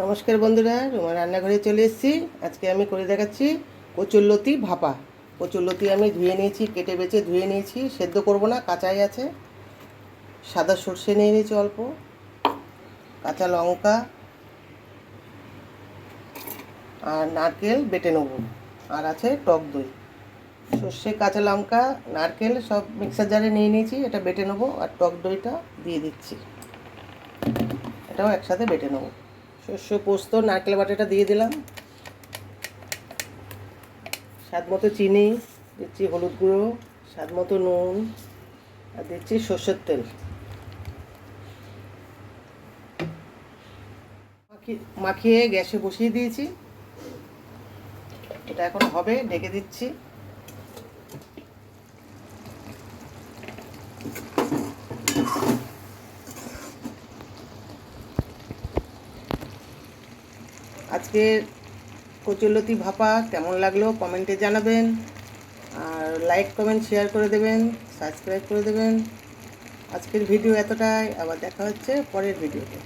নমস্কার বন্ধুরা রুমার রান্নাঘরে চলে এসেছি। আজকে আমি করে দেখাচ্ছি কচুরলতি ভাপা। কচুরলতি আমি ধুয়ে নিয়েছি, কেটে বেছে ধুয়ে নিয়েছি, সেদ্ধ করব না, কাঁচাই আছে। সাদা সর্ষে নিয়ে নিয়েছি অল্প, কাঁচা লঙ্কা, আর নারকেল বেটে নেব, আর আছে টক দই। সর্ষে, কাঁচা লঙ্কা, নারকেল সব মিক্সার জারে নিয়ে নিয়েছি, এটা বেটে নেব, আর টক দইটা দিয়ে দিচ্ছি। এটাও একসাথে বেটে নেব। শস্য পোস্ত, নারকেল বাটাটা দিয়ে দিলাম। স্বাদ মতো চিনি, দিচ্ছি হলুদ গুঁড়ো, স্বাদ মতো নুন, আর দিচ্ছি সর্ষের তেল। মাখিয়ে গ্যাসে বসিয়ে দিয়েছি। এটা এখন হবে, ঢেকে দিচ্ছি। আজকে কচুলতি ভাপা, কেমন লাগল কমেন্টে জানাবেন। আর লাইক কমেন্ট শেয়ার করে দেবেন সাবস্ক্রাইব করে দেবেন। আজকের ভিডিও এতটাই, আবার দেখা হচ্ছে পরের ভিডিওতে